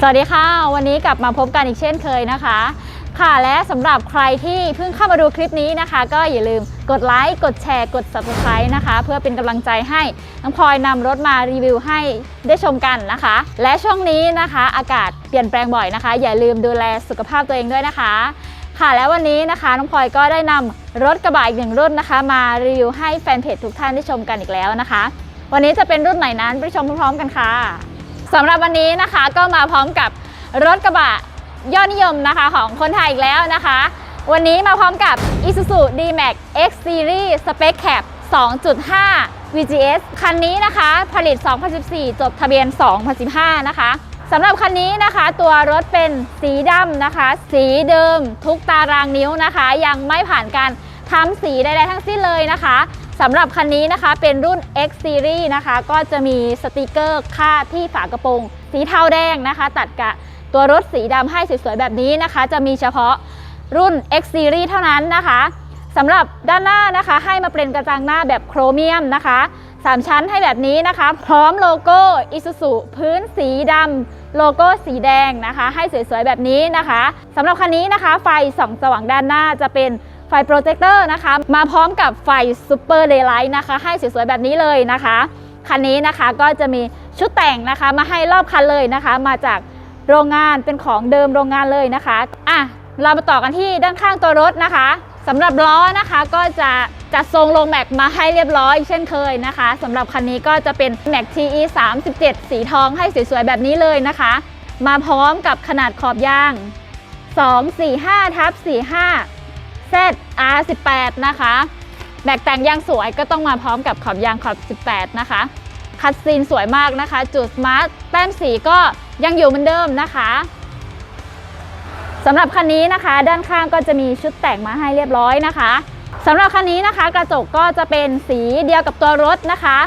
สวัสดีค่ะ วันนี้กลับมาพบกันอีกเช่นเคยนะคะ ค่ะและสำหรับใครที่เพิ่งเข้ามาดูคลิปนี้นะคะ ก็อย่าลืมกดไลค์กดแชร์กด subscribe นะคะ เพื่อเป็นกำลังใจให้น้องพลอยนำรถมารีวิวให้ได้ชมกันนะคะ และช่วงนี้นะคะ อากาศเปลี่ยนแปลงบ่อยนะคะ อย่าลืมดูแลสุขภาพตัวเองด้วยนะคะ ค่ะและวันนี้นะคะน้องพลอยก็ได้นำรถกระบะอีกหนึ่งรุ่นนะคะ มารีวิวให้แฟนเพจทุกท่านได้ชมกันอีกแล้วนะคะ วันนี้จะเป็นรุ่นไหนนั้นไปชมพร้อมๆกันค่ะ สำหรับวันนี้นะคะก็มาพร้อมกับรถกระบะยอดนิยมนะคะของคนไทยอีกแล้วนะคะ วันนี้มาพร้อมกับ Isuzu D-Max X Series Spec Cap 2.5 VGS คันนี้นะคะผลิต 2014 จดทะเบียน 2015 นะคะสำหรับคันนี้นะคะ ตัวรถเป็นสีดำนะคะ สีเดิมทุกตารางนิ้วนะคะ ยังไม่ผ่านการ ทำสีใดๆทั้งสิ้นเลยนะคะสำหรับคันนี้นะคะเป็นรุ่น X Series นะคะ ก็จะมีสติกเกอร์คาดที่ฝากระโปรง สีเทาแดงนะคะ ตัดกับตัวรถสีดำให้สวยๆแบบนี้นะคะ จะมีเฉพาะรุ่น X Series เท่านั้นนะคะสำหรับด้านหน้านะคะ ให้มาเป็นกระจังหน้าแบบโครเมียมนะคะสามชั้นให้แบบนี้นะคะ พร้อมโลโก้ Isuzu พื้นสีดำโลโก้สีแดงนะคะ ให้สวยๆแบบนี้นะคะสำหรับคันนี้นะคะ ไฟส่องสว่างด้านหน้าจะเป็น ไฟโปรเจคเตอร์นะคะ มาพร้อมกับไฟซูเปอร์เดย์ไลท์นะคะ ให้สวยๆแบบนี้เลยนะคะ คันนี้นะคะก็จะมีชุดแต่งนะคะมาให้รอบคันเลยนะคะ มาจากโรงงานเป็นของเดิมโรงงานเลยนะคะอะเรามาต่อกันที่ด้านข้างตัวรถนะคะสำหรับล้อนะคะก็จะจัดทรงลงแม็กมาให้เรียบร้อยเช่นเคยนะคะสำหรับคันนี้ก็จะเป็นแม็ก TE 37 สีทองให้สวยๆแบบนี้เลยนะคะ มาพร้อมกับขนาดขอบยาง 245ทับ45 ZR18 นะคะแม็กแต่งยางสวยก็ต้องมาพร้อมกับขอบยางขอบ 18 นะคะ คัดซีนสวยมากนะคะ จุดสมาร์ทแต้มสีก็ยังอยู่เหมือนเดิมนะคะสำหรับคันนี้นะคะ ด้านข้างก็จะมีชุดแต่งมาให้เรียบร้อยนะคะสำหรับคันนี้นะคะ กระจกก็จะเป็นสีเดียวกับตัวรถนะคะ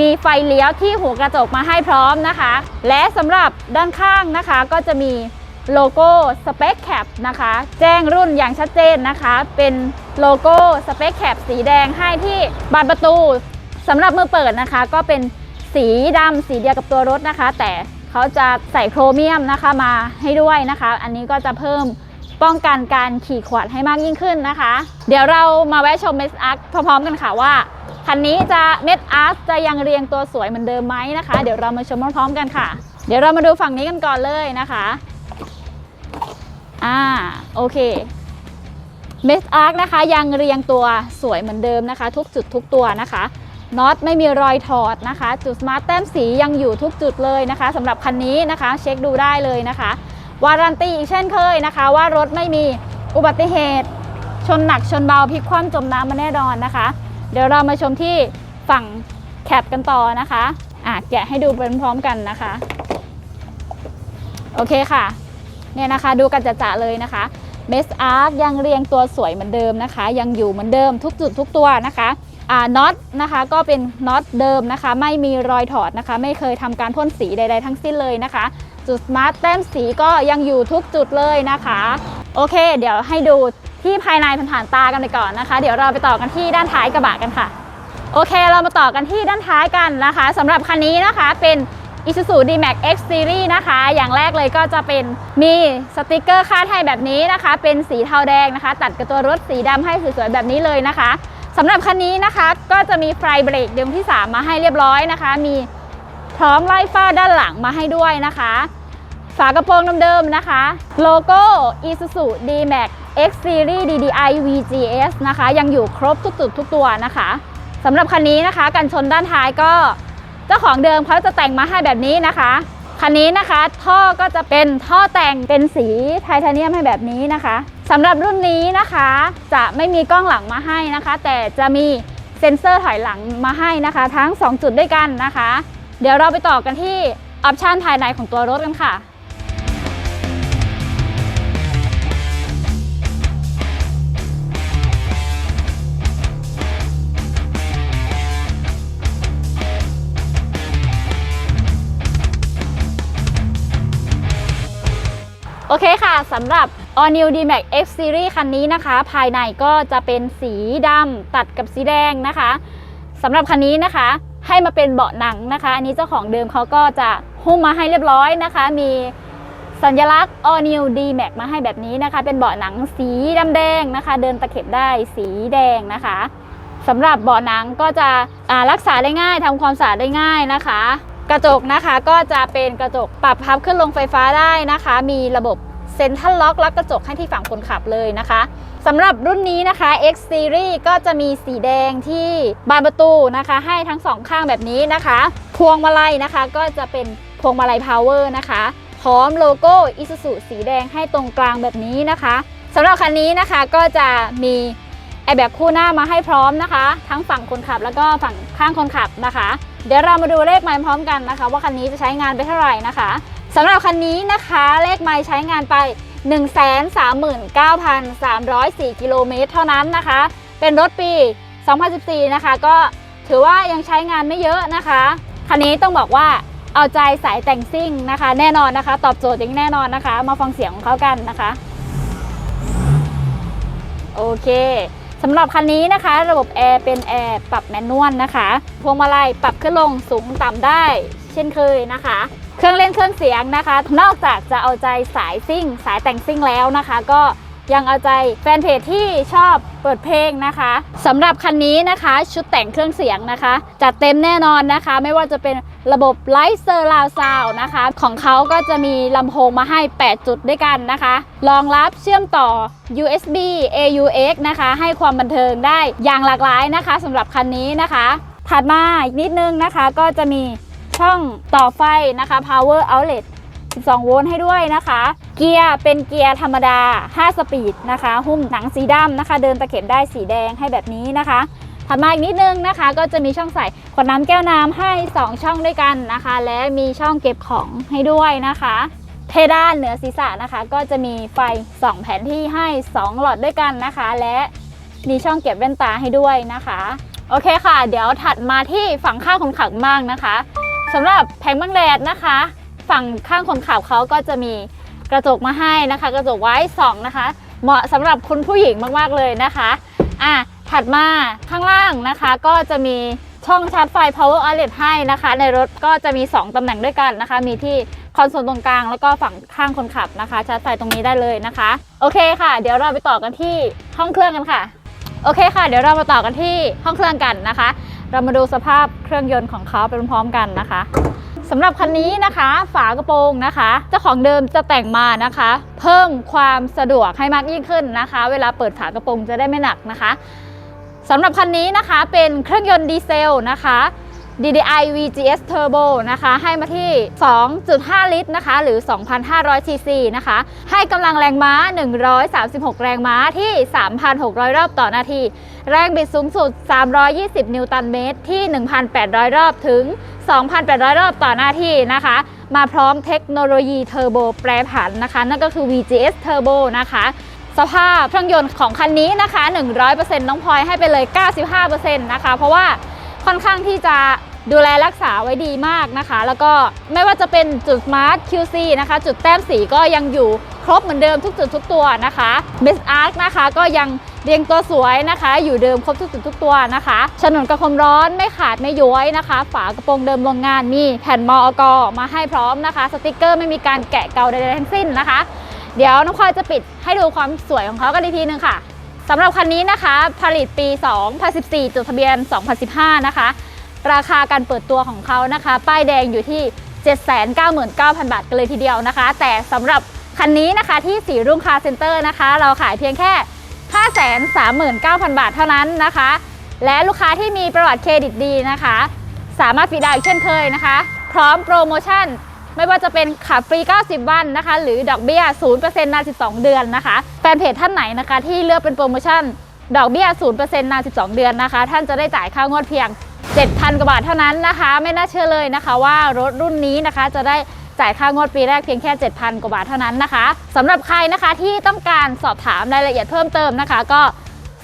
มีไฟเลี้ยวที่หัวกระจกมาให้พร้อมนะคะ และสำหรับด้านข้างนะคะก็จะมี โลโก้ Spec Cap นะคะ แจ้งรุ่นอย่างชัดเจนนะคะ เป็นโลโก้ Spec Cap สีแดงให้ที่บานประตูสำหรับมือเปิดนะคะ ก็เป็นสีดำสีเดียวกับตัวรถนะคะ แต่เขาจะใส่โครเมียมนะคะมาให้ด้วยนะคะ อันนี้ก็จะเพิ่มป้องกันการขี่ขวดให้มากยิ่งขึ้นนะคะ เดี๋ยวเรามาแวะชมเมสอาร์พร้อมๆกันค่ะว่าคันนี้จะเม็ดอาร์ตจะยังเรียงตัวสวยเหมือนเดิมไหมนะคะ เดี๋ยวเรามาชมพร้อมๆกันค่ะ เดี๋ยวเรามาดูฝั่งนี้กันก่อนเลยนะคะ อ่าโอเคเมสอาร์คนะคะยังเรียงตัวสวยเหมือนเดิมนะคะ ทุกจุดทุกตัวนะคะน็อตไม่มีรอยถอดนะคะ จุดสมาร์ทแต้มสียังอยู่ทุกจุดเลยนะคะสำหรับคันนี้นะคะ เช็คดูได้เลยนะคะ วารันตีอีกเช่นเคยนะคะ ว่ารถไม่มีอุบัติเหตุ ชนหนักชนเบาพลิกคว่ำจมน้ำมาแน่นอนนะคะ เดี๋ยวเรามาชมที่ฝั่งแคปกันต่อนะคะอะแกะให้ดูเป็นพร้อมกันนะคะ โอเคค่ะ เนี่ยนะคะดูกันจะๆเลยนะคะเมสอาร์ยังเรียงตัวสวยเหมือนเดิมนะคะ ยังอยู่เหมือนเดิมทุกจุดทุกตัวนะคะอ่าน็อตนะคะก็เป็นน็อตเดิมนะคะ ไม่มีรอยถอดนะคะ ไม่เคยทำการพ่นสีใด ๆ ทั้งสิ้นเลยนะคะ จุดสมาร์ทแต้มสีก็ยังอยู่ทุกจุดเลยนะคะ โอเค เดี๋ยวให้ดูที่ภายในผ่านๆตากันไปก่อนนะคะ เดี๋ยวเราไปต่อกันที่ด้านท้ายกระบะกันค่ะ โอเค เรามาต่อกันที่ด้านท้ายกันนะคะสำหรับคันนี้นะคะเป็น Isuzu D-Max X Series นะคะ อย่างแรกเลยก็จะเป็นมีสติกเกอร์คาดให้แบบนี้นะคะ เป็นสีเทาแดงนะคะ ตัดกับตัวรถสีดำให้สวยๆแบบนี้เลยนะคะสำหรับคันนี้นะคะก็จะมีไฟเบรกเดิมที่ 3 มาให้เรียบร้อยนะคะ มีพร้อมไล่ฟ้าด้านหลังมาให้ด้วยนะคะ ฝากระโปรงเดิมๆนะคะ โลโก้ Isuzu D-Max X Series DDI VGS นะคะ ยังอยู่ครบทุกจุดทุกตัวนะคะสำหรับคันนี้นะคะ กันชนด้านท้ายก็ เจ้าของเดิมเขาจะแต่งมาให้แบบนี้นะคะคันนี้นะคะท่อก็จะเป็นท่อแต่งเป็นสีไทเทเนียมให้แบบนี้นะคะสำหรับรุ่นนี้นะคะ จะไม่มีกล้องหลังมาให้นะคะ แต่จะมีเซ็นเซอร์ถอยหลังมาให้นะคะ ทั้ง 2 จุดด้วยกันนะคะ เดี๋ยวเราไปต่อกันที่ออปชันภายในของตัวรถกันค่ะ ค่ะสำหรับ All New D-Max X Series คันนี้นะคะ ภายในก็จะเป็นสีดำตัดกับสีแดงนะคะสำหรับคันนี้นะคะ ให้มาเป็นเบาะหนังนะคะ อันนี้เจ้าของเดิมเขาก็จะหุ้มมาให้เรียบร้อยนะคะ มีสัญลักษณ์ All New D Max มาให้แบบนี้นะคะ เป็นเบาะหนังสีดำแดงนะคะ เดินตะเข็บได้สีแดงนะคะสำหรับเบาะหนังก็จะรักษาได้ง่ายทำความสะอาดได้ง่ายนะคะ กระจกนะคะก็จะเป็นกระจกปรับพับขึ้นลงไฟฟ้าได้นะคะ มีระบบ เซ็นทรัลล็อกและกกระจกให้ที่ฝั่งคนขับเลยนะคะสำหรับรุ่นนี้นะคะ X Series ก็จะมีสีแดงที่บานประตูนะคะ ให้ทั้งสองข้างแบบนี้นะคะ พวงมาลัยนะคะ ก็จะเป็นพวงมาลัย Power นะคะ พร้อมโลโก้ Isuzu สีแดงให้ตรงกลางแบบนี้นะคะสำหรับคันนี้นะคะก็จะมีไอแบกคู่หน้ามาให้พร้อมนะคะ ทั้งฝั่งคนขับแล้วก็ฝั่งข้างคนขับนะคะ เดี๋ยวเรามาดูเลขไมล์พร้อมกันนะคะ ว่าคันนี้จะใช้งานไปเท่าไหร่นะคะ สำหรับคันนี้นะคะเลขไมล์ใช้งานไป 139,304 กิโลเมตรเท่านั้นนะคะ เป็นรถปี 2014 นะคะ ก็ถือว่ายังใช้งานไม่เยอะนะคะ คันนี้ต้องบอกว่าเอาใจสายแต่งซิ่งนะคะ แน่นอนนะคะ ตอบโจทย์อย่างแน่นอนนะคะ มาฟังเสียงของเขากันนะคะโอเคสำหรับคันนี้นะคะ ระบบแอร์เป็นแอร์ปรับแมนนวลนะคะ พวงมาลัยปรับขึ้นลงสูงต่ำได้ เช่นเคยนะคะ เครื่องเล่นเครื่องเสียงนะคะ นอกจากจะเอาใจสายซิ่ง สายแต่งซิ่งแล้วนะคะ ก็ยังเอาใจแฟนเพจที่ชอบเปิดเพลงนะคะสำหรับคันนี้นะคะ ชุดแต่งเครื่องเสียงนะคะจัดเต็มแน่นอนนะคะ ไม่ว่าจะเป็นระบบไลท์เซอร์ราวซาวนะคะ ของเขาก็จะมีลำโพงมาให้ 8 จุดด้วยกันนะคะรองรับเชื่อมต่อ USB AUX นะคะ ให้ความบันเทิงได้อย่างหลากหลายนะคะสำหรับคันนี้นะคะ ถัดมาอีกนิดนึงนะคะก็จะมี ช่องต่อไฟนะคะ power outlet 12 โวลต์ให้ด้วยนะคะ เกียร์เป็นเกียร์ธรรมดา 5 สปีดนะคะ หุ้มหนังสีดำนะคะ เดินตะเข็บได้สีแดงให้แบบนี้นะคะถัดมาอีกนิดนึงนะคะ ก็จะมีช่องใส่ขวดน้ำแก้วน้ำให้ 2 ช่องด้วยกันนะคะ และมีช่องเก็บของให้ด้วยนะคะ เพดานเหนือศีรษะนะคะ ก็จะมีไฟ 2 แผนที่ให้ 2 หลอดด้วยกันนะคะ และมีช่องเก็บแว่นตาให้ด้วยนะคะ โอเคค่ะ เดี๋ยวถัดมาที่ฝั่งข้างคนขับบ้างนะคะ สำหรับแผงบังแดดนะคะ ฝั่งข้างคนขับเขาก็จะมีกระจกมาให้นะคะ กระจกไว้ส่องนะคะ เหมาะสำหรับคุณผู้หญิงมากๆเลยนะคะอะถัดมาข้างล่างนะคะ ก็จะมีช่องชาร์จไฟ power outlet ให้นะคะ ในรถก็จะมี 2ตำแหน่งด้วยกันนะคะ มีที่คอนโซลตรงกลางแล้วก็ฝั่งข้างคนขับนะคะ ชาร์จไฟตรงนี้ได้เลยนะคะ โอเคค่ะ เดี๋ยวเราไปต่อกันที่ห้องเครื่องกันค่ะ โอเคค่ะ เดี๋ยวเรามาต่อกันที่ห้องเครื่องกันนะคะ เรามาดูสภาพเครื่องยนต์ของเขาไปพร้อมๆกันนะคะสำหรับคันนี้นะคะ ฝากระโปรงนะคะ เจ้าของเดิมจะแต่งมานะคะ เพิ่มความสะดวกให้มากยิ่งขึ้นนะคะ เวลาเปิดฝากระโปรงจะได้ไม่หนักนะคะสำหรับคันนี้นะคะเป็นเครื่องยนต์ดีเซลนะคะ DDI VGS Turbo นะคะ ให้มาที่ 2.5 ลิตรนะคะ หรือ 2,500 cc นะคะ ให้กำลังแรงม้า 136 แรงม้าที่ 3,600 รอบต่อนาที แรงบิดสูงสุด 320 นิวตันเมตร ที่ 1,800 รอบถึง 2,800 รอบต่อนาทีนะคะ มาพร้อมเทคโนโลยีเทอร์โบแปรผันนะคะ นั่นก็คือ VGS Turbo นะคะสภาพเครื่องยนต์ของคันนี้นะคะ 100%น้องพลอยให้ไปเลย 95%นะคะ เพราะว่าค่อนข้างที่จะ ดูแลรักษาไว้ดีมากนะคะ แล้วก็ไม่ว่าจะเป็นจุด Smart QC นะคะ จุดแต้มสีก็ยังอยู่ครบเหมือนเดิมทุกจุดทุกตัวนะคะ Best Arc นะคะก็ยังเรียงตัวสวยนะคะ อยู่เดิมครบทุกจุดทุกตัวนะคะฉนวนกันคมร้อนไม่ขาดไม่ย้อยนะคะ ฝากระโปรงเดิมโรงงานมีแผ่นมอกมาให้พร้อมนะคะ สติกเกอร์ไม่มีการแกะเกาใดๆทั้งสิ้นนะคะ เดี๋ยวน้องพลอยจะปิดให้ดูความสวยของเขากันอีกทีนึงค่ะสำหรับคันนี้นะคะ ผลิตปี 2014 จดทะเบียน 2015 นะคะ ราคาการเปิดตัวของเขานะคะ ป้ายแดงอยู่ที่ 799,000 บาทกันเลยทีเดียวนะคะ แต่สำหรับคันนี้นะคะที่สีรุ่งคาร์เซ็นเตอร์นะคะ เราขายเพียงแค่ 539,000 บาทเท่านั้นนะคะ และลูกค้าที่มีประวัติเครดิตดีนะคะ สามารถฟรีดาวน์เช่นเคยนะคะ พร้อมโปรโมชั่นไม่ว่าจะเป็นขับฟรี 90 วันนะคะ หรือดอกเบี้ย 0%นาน 12 เดือนนะคะ แฟนเพจท่านไหนนะคะที่เลือกเป็นโปรโมชั่น ดอกเบี้ย 0%นาน 12 เดือนนะคะ ท่านจะได้จ่ายค่างวดเพียง 7,000 กว่าบาทเท่านั้นนะคะ ไม่น่าเชื่อเลยนะคะ ว่ารถรุ่นนี้นะคะจะได้จ่ายค่างวดปีแรกเพียงแค่ 7,000 กว่าบาทเท่านั้นนะคะสำหรับใครนะคะที่ต้องการสอบถามรายละเอียดเพิ่มเติมนะคะ ก็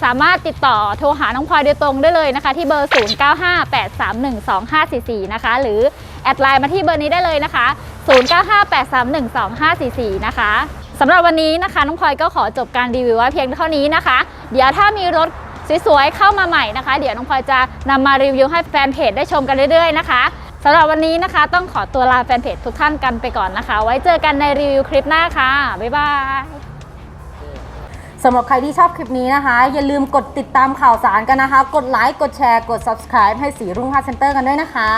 สามารถติดต่อโทรหาน้องพลอยโดยตรงได้เลยนะคะ ที่เบอร์ 0958312544 นะคะ หรือแอดไลน์มาที่เบอร์นี้ได้เลยนะคะ 0958312544 นะคะสำหรับวันนี้นะคะ น้องพลอยก็ขอจบการรีวิวไว้เพียงเท่านี้นะคะ เดี๋ยวถ้ามีรถ สวยๆเข้ามาใหม่นะคะ เดี๋ยวน้องพลอยจะนำมารีวิวให้แฟนเพจได้ชมกันเรื่อยๆนะคะสำหรับวันนี้นะคะ ต้องขอตัวลาแฟนเพจทุกท่านกันไปก่อนนะคะ ไว้เจอกันในรีวิวคลิปหน้าค่ะ บ๊ายบายสำหรับใครที่ชอบคลิปนี้นะคะ อย่าลืมกดติดตามข่าวสารกันนะคะ กดไลค์กดแชร์กด subscribe ให้สีรุ่งพาเซ็นเตอร์กันด้วยนะคะ